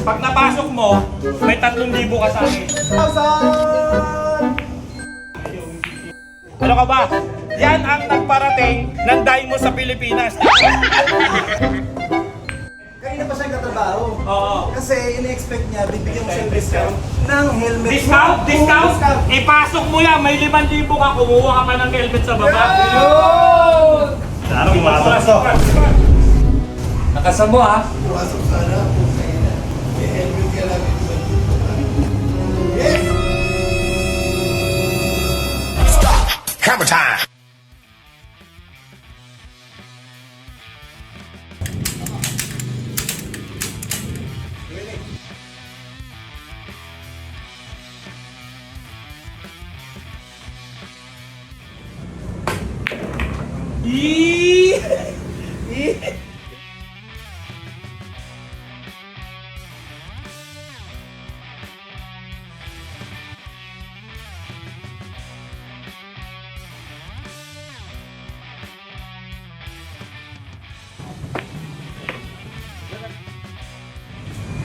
Pag napasok mo, may 3,000 ka sa akin. Ano ka ba? Yan ang nagparating ng mo sa Pilipinas. Kanina pa siya katrabaho. Oo. Kasi in-expect niya, bibigyan mo siya ng discount ng helmet. Discount? Discount? Discount. Ipasok mo yan, may 5,000 ka, kumuha ka pa ng helmet sa baba. Laro, pumasok. Nakasamo ha? Pumasok sana. Yes! Hammer time! Eee!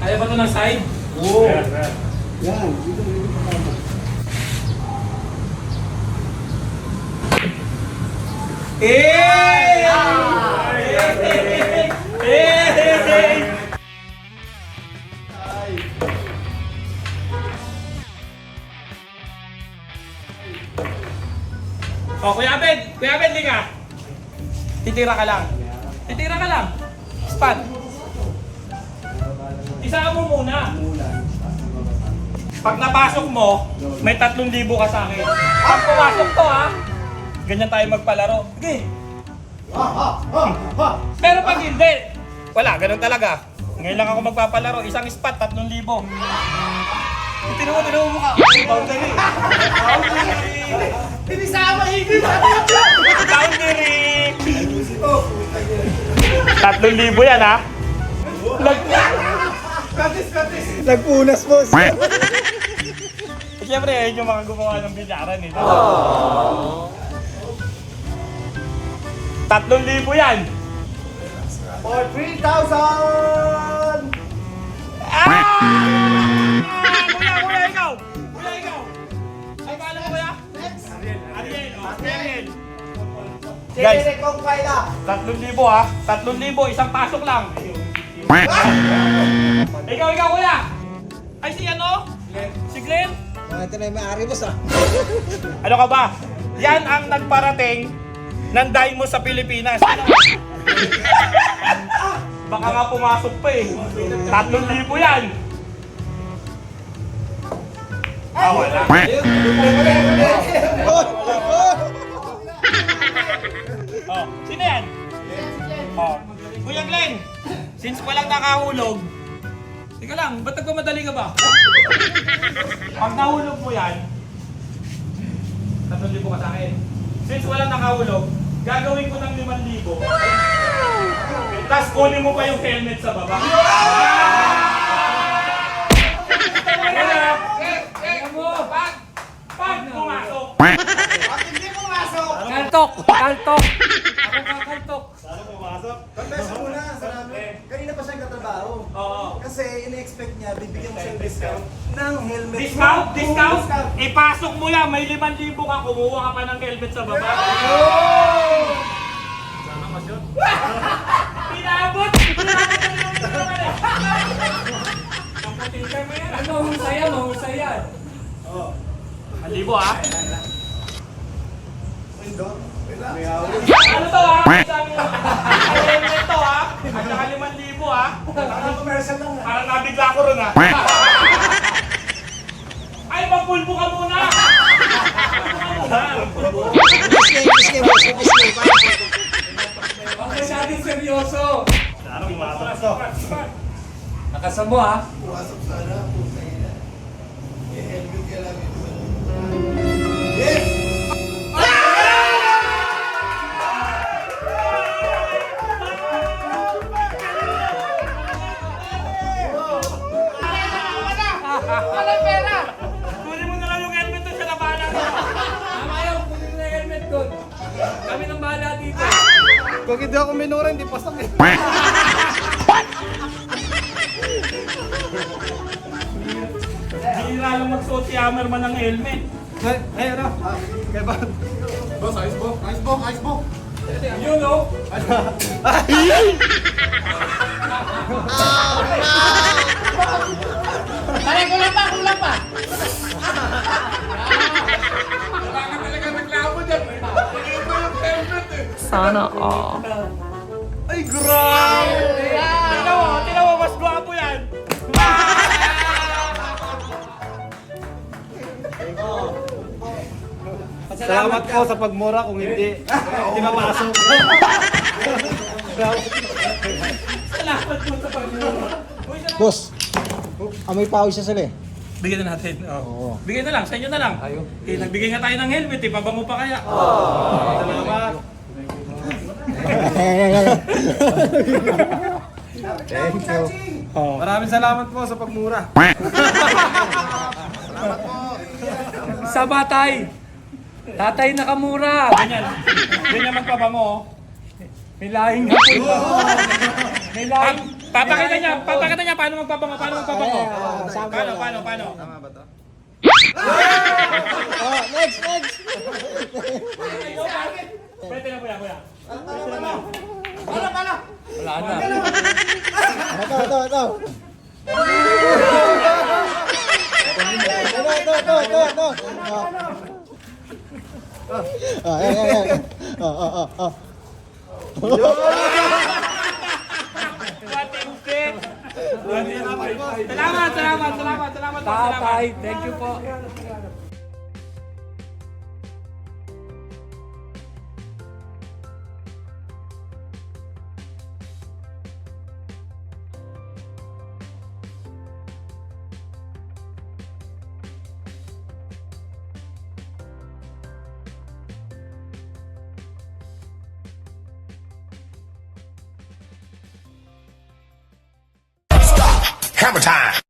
Kaya ba ito ng side? Oo. Yan, dito dito pa tama. Eh! Eh! Oh, Kuya Abed! Kuya Abed, linga! Titira ka lang. Titira ka lang. Spot. Isama mo muna. Pag napasok mo, may 3,000 ka sa akin. Pag pumasok to ha, ganyan tayo magpalaro. Sige. Pero pag hindi, wala, ganun talaga. Ngayon lang ako magpapalaro, isang spot, 3,000. Tinuwa, tinuwa mo ka. Boundary. Boundary. Tinisama higit! Boundary. 3,000 yan ha. Katis, katis! Nagpunas, boss! Siyempre, ayun yung mga gumawa ng bilyaran eh. Tatlong libo yan! For 3,000! Ah! Kuya, kuya, ikaw! Kuya, ikaw! Ay, paano kuya? Ariel. Ariel, oh. Ariel. Guys. Tatlong libo ha. Tatlong libo, isang pasok lang. Ikaw, ikaw kuya! Ay, si ano? Si Glenn? Ito na yung may-ari, boss ah. Ano ka ba? Yan ang nagparating ng mo sa Pilipinas. Baka nga pumasok pa eh. Tatlong libo yan. Ah, wala. Oh, sino yan? Oh. Kuya Glenn, since walang nakahulog, Teka lang, ba't nagmamadali ka ba? Pag nahulog mo yan, 3,000 ka sa akin. Since walang nakahulog, gagawin ko ng 5,000. Tapos kunin mo pa yung helmet sa baba. Tingnan mo, pag, pag pumasok. Hindi pumasok! Kaltok! Kaltok! Ako kakaltok! Confess muna sa Kasi in-expect niya, bibigyan mo siya ng discount ng helmet. Discount? Discount? Ipasok mo yan, may 5,000 ka, kumuha ka pa ng helmet sa baba. Pinabot! Ano, mahusaya, mahusaya. Ang libo ah. May hawak. Ano to ah? Sabi mo, ang helmet to ah. At saka 5,000 ah. Ano commercial lang. Parang nabigla ko ron ah. Ay, magpulbo ka muna! Magpulbo ka muna! Huwag masyadong seryoso. Laro, pumasok. Nakasamo ha? Pumasok sana. Kung hindi ako minura, hindi pasok eh. Bihira lang magsuot si Hammerman ng helmet. Ay, ay, ano? Ah, Kaya ba? Boss, ayos po. Ayos po, ayos po. Yun oh. Pare, Sana all. Ay, grabe! Tingnan mo, tingnan mo, mas gwapo yan. Salamat po sa pagmura kung hindi. Hindi mapasok. Salamat po sa pagmura. Boss, amoy pawis siya sila eh. Bigyan na natin. Oh. Bigyan na lang, sa inyo na lang. Eh, nagbigay nga tayo ng helmet, eh. Pabango pa kaya. Salamat. Thank you. Maraming salamat po sa pagmura. Sa batay. Tatay Nakamura. Ganyan. Ganyan magpabango. oh. May lahing na po. May lahing. papakita niya, papakita niya paano magpabango, paano magpabango. Paano, paano, paano? Tama ba to? Oh, next, next. Pwede na kuya, kuya. Wala na. Ito, ito, ito. Ito, ito, ito, ito, ito. Oh. Oh, ayan, ayan, ayan. Oh, oh, oh, oh. Salamat, salamat, salamat, salamat. salamat. Tatay, thank you po. camera time.